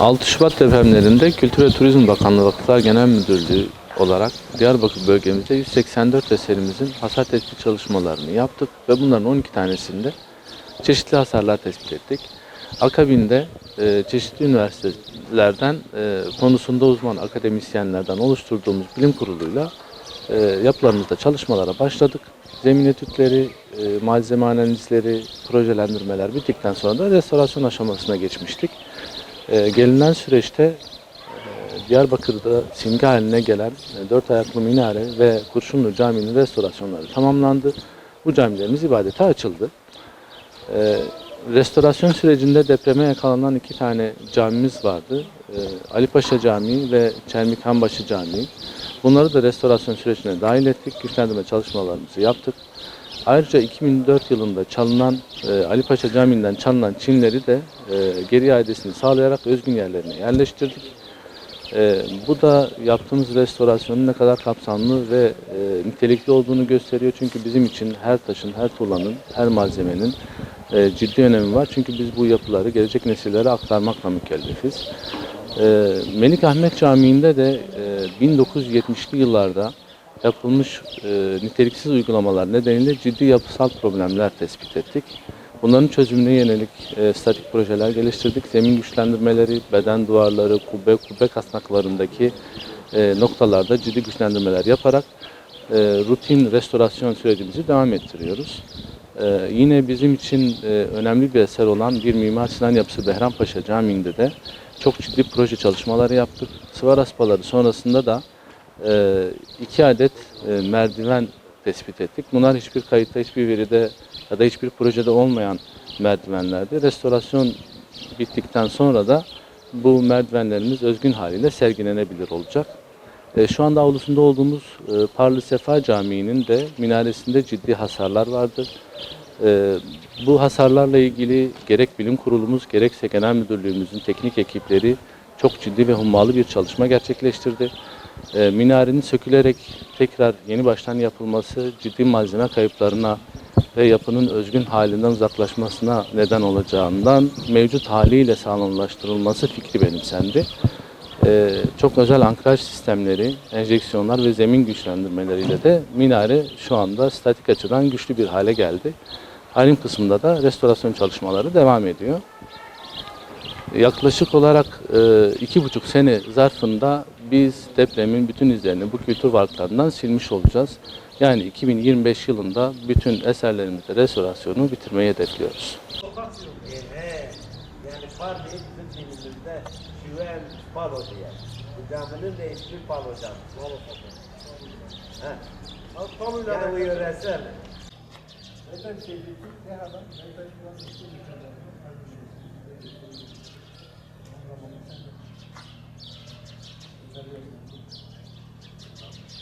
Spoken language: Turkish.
6 Şubat depremlerinde Kültür ve Turizm Bakanlığı Vakıflar Genel Müdürlüğü olarak Diyarbakır bölgemizde 184 eserimizin hasar tespit çalışmalarını yaptık ve bunların 12 tanesinde çeşitli hasarlar tespit ettik. Akabinde e, çeşitli üniversitelerden e, konusunda uzman akademisyenlerden oluşturduğumuz bilim kuruluyla e, yapılarımızda çalışmalara başladık. Zemin etütleri, e, malzeme analizleri, projelendirmeler bittikten sonra da restorasyon aşamasına geçmiştik. E, gelinen süreçte e, Diyarbakır'da simge haline gelen e, dört ayaklı minare ve Kurşunlu Camii'nin restorasyonları tamamlandı. Bu camilerimiz ibadete açıldı. E, restorasyon sürecinde depreme yakalanan iki tane camimiz vardı. E, Ali Paşa Camii ve Çelmik Hanbaşı Camii. Bunları da restorasyon sürecine dahil ettik. Güçlendirme çalışmalarımızı yaptık. Ayrıca 2004 yılında çalınan e, Ali Paşa Camii'nden çalınan çinleri de e, geri iadesini sağlayarak özgün yerlerine yerleştirdik. E, bu da yaptığımız restorasyonun ne kadar kapsamlı ve e, nitelikli olduğunu gösteriyor. Çünkü bizim için her taşın, her tuğlanın, her malzemenin e, ciddi önemi var. Çünkü biz bu yapıları gelecek nesillere aktarmakla mükellefiz. E, Melik Ahmet Camii'nde de e, 1970'li yıllarda yapılmış e, niteliksiz uygulamalar nedeniyle ciddi yapısal problemler tespit ettik. Bunların çözümüne yönelik e, statik projeler geliştirdik. Zemin güçlendirmeleri, beden duvarları, kubbe, kubbe kasnaklarındaki e, noktalarda ciddi güçlendirmeler yaparak e, rutin restorasyon sürecimizi devam ettiriyoruz. E, yine bizim için e, önemli bir eser olan bir Mimar Sinan Yapısı Behrampaşa Camii'nde de çok ciddi proje çalışmaları yaptık. Sıvar aspaları sonrasında da iki adet e, merdiven tespit ettik. Bunlar hiçbir kayıtta, hiçbir veride ya da hiçbir projede olmayan merdivenlerdi. Restorasyon bittikten sonra da bu merdivenlerimiz özgün haliyle sergilenebilir olacak. E, şu anda avlusunda olduğumuz e, Parlı Sefa Camii'nin de minaresinde ciddi hasarlar vardı. E, bu hasarlarla ilgili gerek bilim kurulumuz gerekse genel müdürlüğümüzün teknik ekipleri çok ciddi ve hummalı bir çalışma gerçekleştirdi. E, minarenin sökülerek tekrar yeni baştan yapılması ciddi malzeme kayıplarına ve yapının özgün halinden uzaklaşmasına neden olacağından mevcut haliyle sağlamlaştırılması fikri benimsendi. E, çok özel ankraj sistemleri, enjeksiyonlar ve zemin güçlendirmeleriyle de minare şu anda statik açıdan güçlü bir hale geldi. Halim kısmında da restorasyon çalışmaları devam ediyor. Yaklaşık olarak e, iki buçuk sene zarfında biz depremin bütün izlerini bu kültür varlıklarından silmiş olacağız. Yani 2025 yılında bütün eserlerimizde restorasyonu bitirmeyi hedefliyoruz. He, yani Parli bizim dilimizde Şüven Palo diye. Bu caminin de ismi Palo Camii. He. Yani bu yöresel. Neden değil? Ne adam? Neden şu